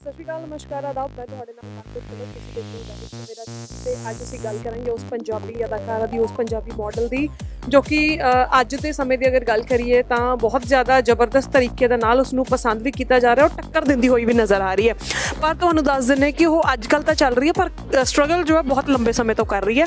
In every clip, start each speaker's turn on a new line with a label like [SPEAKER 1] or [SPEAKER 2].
[SPEAKER 1] ਸਤਿ ਸ਼੍ਰੀ ਅਕਾਲ, ਨਮਸਕਾਰ, ਆਦਾਬ। ਮੈਂ ਤੁਹਾਡੇ ਨਾਲ ਮਨਪ੍ਰੀਤ ਕੌਰ ਤੁਸੀਂ ਦੇਖ ਰਹੇ ਮੇਰਾ ਤੇ ਅੱਜ ਅਸੀਂ ਗੱਲ ਕਰਾਂਗੇ ਉਸ ਪੰਜਾਬੀ ਅਦਾਕਾਰਾ ਦੀ, ਉਸ ਪੰਜਾਬੀ ਮਾਡਲ ਦੀ। ਜੋ ਕਿ ਅੱਜ ਦੇ ਸਮੇਂ ਦੀ ਅਗਰ ਗੱਲ ਕਰੀਏ ਤਾਂ ਬਹੁਤ ਜ਼ਿਆਦਾ ਜ਼ਬਰਦਸਤ ਤਰੀਕੇ ਦੇ ਨਾਲ ਉਸ ਨੂੰ ਪਸੰਦ ਵੀ ਕੀਤਾ ਜਾ ਰਿਹਾ ਔਰ ਟੱਕਰ ਦਿੰਦੀ ਹੋਈ ਵੀ ਨਜ਼ਰ ਆ ਰਹੀ ਹੈ। ਪਰ ਤੁਹਾਨੂੰ ਦੱਸ ਦਿੰਨੇ ਕਿ ਉਹ ਅੱਜ ਕੱਲ ਤਾਂ ਚੱਲ ਰਹੀ ਹੈ, ਪਰ ਸਟਰਗਲ ਜੋ ਹੈ ਬਹੁਤ ਲੰਬੇ ਸਮੇਂ ਤੋਂ ਕਰ ਰਹੀ ਹੈ।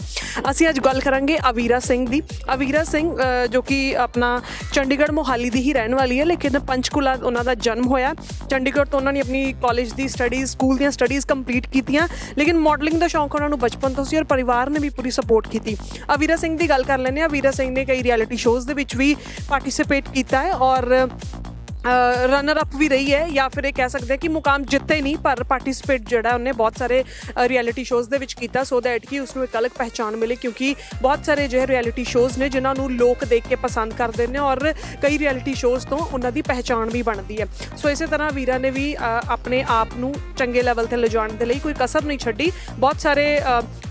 [SPEAKER 1] ਅਸੀਂ ਅੱਜ ਗੱਲ ਕਰਾਂਗੇ ਅਵੀਰਾ ਸਿੰਘ ਦੀ। ਅਵੀਰਾ ਸਿੰਘ ਜੋ ਕਿ ਆਪਣਾ ਚੰਡੀਗੜ੍ਹ ਮੋਹਾਲੀ ਦੀ ਹੀ ਰਹਿਣ ਵਾਲੀ ਹੈ, ਲੇਕਿਨ ਪੰਚਕੂਲਾ ਉਹਨਾਂ ਦਾ ਜਨਮ ਹੋਇਆ। ਚੰਡੀਗੜ੍ਹ ਤੋਂ ਉਹਨਾਂ ਨੇ ਆਪਣੀ ਕਾਲਜ ਦੀ ਸਟੱਡੀਜ਼ ਸਕੂਲ ਦੀਆਂ ਸਟੱਡੀਜ਼ ਕੰਪਲੀਟ ਕੀਤੀਆਂ। ਲੇਕਿਨ ਮਾਡਲਿੰਗ ਦਾ ਸ਼ੌਂਕ ਉਹਨਾਂ ਨੂੰ ਬਚਪਨ ਤੋਂ ਸੀ ਔਰ ਪਰਿਵਾਰ ਨੇ ਵੀ ਪੂਰੀ ਸਪੋਰਟ ਕੀਤੀ। ਅਵੀਰਾ ਸਿੰਘ ਦੀ ਗੱਲ ਕਰ ਲੈਂਦੇ ਹਾਂ। ਅਵੀਰਾ ਸਿੰਘ ਨੇ ਕਈ ਰਿਐਲਿਟੀ ਸ਼ੋਜ਼ ਦੇ ਵਿੱਚ ਵੀ ਪਾਰਟਿਸਿਪੇਟ ਕੀਤਾ ਹੈ ਔਰ ਰਨਰ ਅਪ ਵੀ ਰਹੀ ਹੈ ਜਾਂ ਫਿਰ ਇਹ ਕਹਿ ਸਕਦੇ ਹਾਂ ਕਿ ਮੁਕਾਮ ਜਿੱਤੇ ਨਹੀਂ, ਪਰ ਪਾਰਟਿਸਿਪੇਟ ਜਿਹੜਾ ਉਹਨੇ ਬਹੁਤ ਸਾਰੇ ਰਿਐਲਿਟੀ ਸ਼ੋਜ਼ ਦੇ ਵਿੱਚ ਕੀਤਾ। ਸੋ ਦੈਟ ਕਿ ਉਸ ਨੂੰ ਇੱਕ ਅਲੱਗ ਪਹਿਚਾਣ ਮਿਲੇ ਕਿਉਂਕਿ ਬਹੁਤ ਸਾਰੇ ਜਿਹੇ ਰਿਐਲਿਟੀ ਸ਼ੋਜ਼ ਨੇ ਜਿਨ੍ਹਾਂ ਨੂੰ ਲੋਕ ਦੇਖ ਕੇ ਪਸੰਦ ਕਰਦੇ ਨੇ ਔਰ ਕਈ ਰਿਐਲਿਟੀ ਸ਼ੋਜ਼ ਤੋਂ ਉਹਨਾਂ ਦੀ ਪਹਿਚਾਣ ਵੀ ਬਣਦੀ ਹੈ। ਸੋ ਇਸੇ ਤਰ੍ਹਾਂ ਵੀਰਾ ਨੇ ਵੀ ਆਪਣੇ ਆਪ ਨੂੰ ਚੰਗੇ ਲੈਵਲ ਤੇ ਲਿਜਾਣ ਦੇ ਲਈ ਕੋਈ ਕਸਰ ਨਹੀਂ ਛੱਡੀ। ਬਹੁਤ ਸਾਰੇ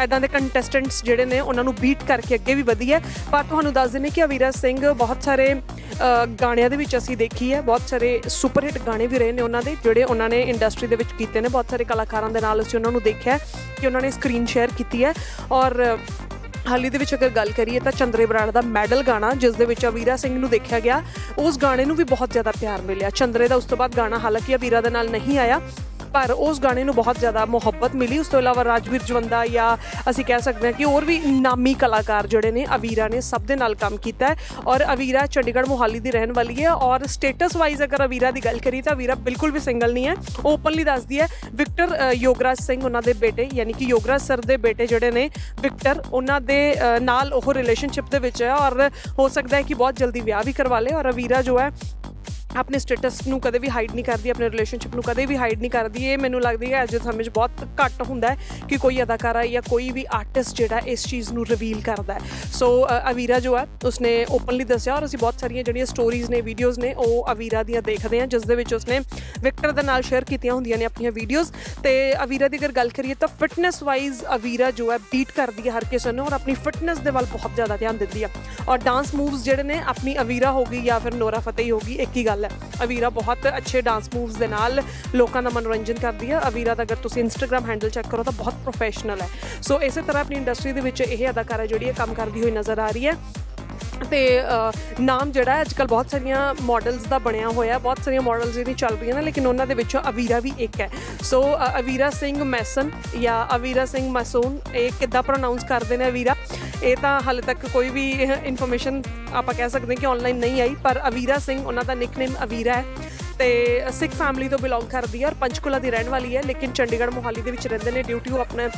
[SPEAKER 1] ਐਦਾਂ ਦੇ ਕੰਟੈਸਟੈਂਟਸ ਜਿਹੜੇ ਨੇ ਉਹਨਾਂ ਨੂੰ ਬੀਟ ਕਰਕੇ ਅੱਗੇ ਵੀ ਵਧੀ ਹੈ। ਪਰ ਤੁਹਾਨੂੰ ਦੱਸ ਦਿੰਦੇ ਕਿ ਅਵੀਰਾ ਸਿੰਘ ਬਹੁਤ ਸਾਰੇ ਗਾਣਿਆਂ ਦੇ ਵਿੱਚ ਅਸੀਂ ਦੇਖੀ ਹੈ, ਬਹੁਤ ਸਾਰੇ ਸੁਪਰ ਹਿੱਟ ਗਾਣੇ ਵੀ ਰਹੇ ਨੇ ਉਹਨਾਂ ਦੇ, ਜਿਹੜੇ ਉਹਨਾਂ ਨੇ ਇੰਡਸਟਰੀ ਦੇ ਵਿੱਚ ਕੀਤੇ ਨੇ, ਬਹੁਤ ਸਾਰੇ ਕਲਾਕਾਰਾਂ ਦੇ ਨਾਲ ਅਸੀਂ ਉਹਨਾਂ ਨੂੰ ਦੇਖਿਆ ਕਿ ਉਹਨਾਂ ਨੇ ਸਕਰੀਨ ਸ਼ੇਅਰ ਕੀਤੀ ਹੈ ਔਰ ਹਾਲੀ ਦੇ ਵਿੱਚ ਅਗਰ ਗੱਲ ਕਰੀਏ ਤਾਂ ਚੰਦਰੇ ਬਰਾੜ ਦਾ ਮੈਡਲ ਗਾਣਾ, ਜਿਸ ਦੇ ਵਿੱਚ ਅਵੀਰਾ ਸਿੰਘ ਨੂੰ ਦੇਖਿਆ ਗਿਆ, ਉਸ ਗਾਣੇ ਨੂੰ ਵੀ ਬਹੁਤ ਜ਼ਿਆਦਾ ਪਿਆਰ ਮਿਲਿਆ। ਚੰਦਰੇ ਦਾ ਉਸ ਤੋਂ ਬਾਅਦ ਗਾਣਾ ਹਾਲਾਂਕਿ ਅਵੀਰਾ ਦੇ ਨਾਲ ਨਹੀਂ ਆਇਆ ਪਰ ਉਸ ਗਾਣੇ ਨੂੰ ਬਹੁਤ ਜ਼ਿਆਦਾ ਮੁਹੱਬਤ ਮਿਲੀ। ਉਸ ਤੋਂ ਇਲਾਵਾ ਰਾਜਵੀਰ ਜਵੰਦਾ ਜਾਂ ਅਸੀਂ ਕਹਿ ਸਕਦੇ ਹਾਂ ਕਿ ਹੋਰ ਵੀ ਨਾਮੀ ਕਲਾਕਾਰ ਜਿਹੜੇ ਨੇ, ਅਵੀਰਾ ਨੇ ਸਭ ਦੇ ਨਾਲ ਕੰਮ ਕੀਤਾ ਹੈ। ਔਰ ਅਵੀਰਾ ਚੰਡੀਗੜ੍ਹ ਮੋਹਾਲੀ ਦੀ ਰਹਿਣ ਵਾਲੀ ਹੈ ਔਰ ਸਟੇਟਸ ਵਾਈਜ਼ ਅਗਰ ਅਵੀਰਾ ਦੀ ਗੱਲ ਕਰੀ ਤਾਂ ਅਵੀਰਾ ਬਿਲਕੁਲ ਵੀ ਸਿੰਗਲ ਨਹੀਂ ਹੈ। ਓਪਨਲੀ ਦੱਸਦੀ ਹੈ ਵਿਕਟਰ ਯੋਗਰਾਜ ਸਿੰਘ ਉਹਨਾਂ ਦੇ ਬੇਟੇ, ਯਾਨੀ ਕਿ ਯੋਗਰਾਜ ਸਰ ਦੇ ਬੇਟੇ ਜਿਹੜੇ ਨੇ ਵਿਕਟਰ ਉਹਨਾਂ ਦੇ ਨਾਲ ਉਹ ਰਿਲੇਸ਼ਨਸ਼ਿਪ ਦੇ ਵਿੱਚ ਹੈ ਔਰ ਹੋ ਸਕਦਾ ਹੈ ਕਿ ਬਹੁਤ ਜਲਦੀ ਵਿਆਹ ਵੀ ਕਰਵਾ ਲੇ ਔਰ ਅਵੀਰਾ ਜੋ ਹੈ ਆਪਣੇ ਸਟੇਟਸ ਨੂੰ ਕਦੇ ਵੀ ਹਾਈਡ ਨਹੀਂ ਕਰਦੀ, ਆਪਣੇ ਰਿਲੇਸ਼ਨਸ਼ਿਪ ਨੂੰ ਕਦੇ ਵੀ ਹਾਈਡ ਨਹੀਂ ਕਰਦੀ। ਇਹ ਮੈਨੂੰ ਲੱਗਦੀ ਹੈ ਅੱਜ ਦੇ ਸਮੇਂ 'ਚ ਬਹੁਤ ਘੱਟ ਹੁੰਦਾ ਹੈ ਕਿ ਕੋਈ ਅਦਾਕਾਰਾ ਜਾਂ ਕੋਈ ਵੀ ਆਰਟਿਸਟ ਜਿਹੜਾ ਇਸ ਚੀਜ਼ ਨੂੰ ਰਿਵੀਲ ਕਰਦਾ ਹੈ। ਸੋ ਅਵੀਰਾ ਜੋ ਹੈ, ਉਸਨੇ ਓਪਨਲੀ ਦੱਸਿਆ ਔਰ ਅਸੀਂ ਬਹੁਤ ਸਾਰੀਆਂ ਜਿਹੜੀਆਂ ਸਟੋਰੀਜ਼ ਨੇ ਵੀਡੀਓਜ਼ ਨੇ, ਉਹ ਅਵੀਰਾ ਦੀਆਂ ਦੇਖਦੇ ਹਾਂ, ਜਿਸ ਦੇ ਵਿੱਚ ਉਸਨੇ ਵਿਕਟਰ ਦੇ ਨਾਲ ਸ਼ੇਅਰ ਕੀਤੀਆਂ ਹੁੰਦੀਆਂ ਨੇ ਆਪਣੀਆਂ ਵੀਡੀਓਜ਼ ਤੇ ਅਵੀਰਾ ਦੀ ਅਗਰ ਗੱਲ ਕਰੀਏ ਤਾਂ ਫਿਟਨੈਸ ਵਾਈਜ਼ ਅਵੀਰਾ ਜੋ ਹੈ ਬੀਟ ਕਰਦੀ ਹੈ ਹਰ ਕਿਸੇ ਨੂੰ ਔਰ ਆਪਣੀ ਫਿਟਨੈਸ ਦੇ ਵੱਲ ਬਹੁਤ ਜ਼ਿਆਦਾ ਧਿਆਨ ਦਿੰਦੀ ਹੈ। ਔਰ ਡਾਂਸ ਮੂਵਸ ਜਿਹੜੇ ਨੇ, ਆਪਣੀ ਅਵੀਰਾ ਹੋ ਗਈ ਜਾਂ ਫਿਰ ਨੋਰਾ ਫਤਿਹ ਹੋ ਗਈ, ਇੱਕ ਹੀ ਗੱਲ ਹੈ ਅਵੀਰਾ ਬਹੁਤ ਅੱਛੇ ਡਾਂਸ ਮੂਵਸ ਦੇ ਨਾਲ ਲੋਕਾਂ ਦਾ ਮਨੋਰੰਜਨ ਕਰਦੀ ਹੈ ਅਵੀਰਾ ਦਾ ਅਗਰ ਤੁਸੀਂ ਇੰਸਟਾਗ੍ਰam ਹੈਂਡਲ ਚੈੱਕ ਕਰੋ ਤਾਂ ਬਹੁਤ ਪ੍ਰੋਫੈਸ਼ਨਲ ਹੈ। ਸੋ ਇਸੇ ਤਰ੍ਹਾਂ ਆਪਣੀ ਇੰਡਸਟਰੀ ਦੇ ਵਿੱਚ ਇਹ ਅਦਾਕਾਰਾ ਜਿਹੜੀ ਹੈ ਕੰਮ ਕਰਦੀ ਹੋਈ ਨਜ਼ਰ ਆ ਰਹੀ ਹੈ। ਤੇ ਨਾਮ ਜਿਹੜਾ ਹੈ ਅੱਜਕੱਲ ਬਹੁਤ ਸਾਰੀਆਂ ਮਾਡਲਸ ਦਾ ਬਣਿਆ ਹੋਇਆ ਬਹੁਤ ਸਾਰੀਆਂ ਮਾਡਲਸ ਜਿਹੜੀ ਚੱਲ ਰਹੀਆਂ ਨੇ, ਲੇਕਿਨ ਉਹਨਾਂ ਦੇ ਵਿੱਚੋਂ ਅਵੀਰਾ ਵੀ ਇੱਕ ਹੈ। ਸੋ ਅਵੀਰਾ ਸਿੰਘ ਮੈਸਨ ਜਾਂ ਅਵੀਰਾ ਸਿੰਘ ਮਸੂਨ, ਇਹ ਕਿੱਦਾਂ ਪ੍ਰੋਨਾਉਂਸ ਕਰਦੇ ਨੇ ਅਵੀਰਾ? ਇਹ ਤਾਂ ਹਾਲੇ ਤੱਕ ਕੋਈ ਵੀ ਇਨਫੋਰਮੇਸ਼ਨ ਆਪਾਂ ਕਹਿ ਸਕਦੇ ਹਾਂ ਕਿ ਆਨਲਾਈਨ ਨਹੀਂ ਆਈ, ਪਰ ਅਵੀਰਾ ਸਿੰਘ, ਉਹਨਾਂ ਦਾ ਨਿਕਨੇਮ ਅਵੀਰਾ ਹੈ। ਤੇ ਸਿੱਖ ਫੈਮਿਲੀ ਤੋਂ ਬਿਲੋਂਗ ਕਰਦੀ ਹੈ ਔਰ ਪੰਚਕੁਲਾ ਦੀ ਰਹਿਣ ਵਾਲੀ ਹੈ, ਲੇਕਿਨ ਚੰਡੀਗੜ੍ਹ ਮੋਹਾਲੀ ਦੇ ਵਿੱਚ ਰਹਿੰਦੇ ਨੇ ਡਿਊ ਟੂ ਆਪਣੇ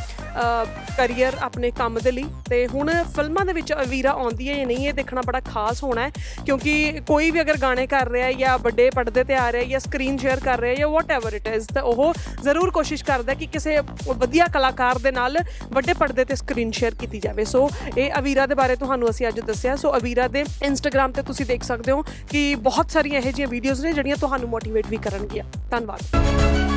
[SPEAKER 1] ਕੈਰੀਅਰ ਆਪਣੇ ਕੰਮ ਦੇ ਲਈ। ਤੇ ਹੁਣ ਫਿਲਮਾਂ ਦੇ ਵਿੱਚ ਅਵੀਰਾ ਆਉਂਦੀ ਹੈ ਜਾਂ ਨਹੀਂ, ਇਹ ਦੇਖਣਾ ਬੜਾ ਖਾਸ ਹੋਣਾ ਹੈ, ਕਿਉਂਕਿ ਕੋਈ ਵੀ ਅਗਰ ਗਾਣੇ ਕਰ ਰਿਹਾ ਹੈ ਜਾਂ ਵੱਡੇ ਪਰਦੇ ਤੇ ਆ ਰਿਹਾ ਹੈ ਜਾਂ ਸਕਰੀਨ ਸ਼ੇਅਰ ਕਰ ਰਿਹਾ ਹੈ ਜਾਂ ਵਾਟਐਵਰ ਇਟ ਇਜ਼ ਤਾਂ ਉਹ ਜ਼ਰੂਰ ਕੋਸ਼ਿਸ਼ ਕਰਦਾ ਕਿ ਕਿਸੇ ਵਧੀਆ ਕਲਾਕਾਰ ਦੇ ਨਾਲ ਵੱਡੇ ਪਰਦੇ ਤੇ ਸਕਰੀਨ ਸ਼ੇਅਰ ਕੀਤੀ ਜਾਵੇ। ਸੋ ਇਹ ਅਵੀਰਾ ਦੇ ਬਾਰੇ ਤੁਹਾਨੂੰ ਅਸੀਂ ਅੱਜ ਦੱਸਿਆ। ਸੋ ਅਵੀਰਾ ਦੇ ਇੰਸਟਾਗ੍ਰam ਤੇ ਤੁਸੀਂ ਦੇਖ ਸਕਦੇ ਹੋ ਕਿ ਬਹੁਤ ਸਾਰੀਆਂ ਇਹੋ ਜਿਹੀਆਂ ਵੀਡੀਓਜ਼ ਨੇ ਜਿਹੜੀਆਂ ਤੁਹਾਨੂੰ ਮੋਟੀਵੇਟ ਵੀ ਕਰਨਗੀਆਂ। ਧੰਨਵਾਦ।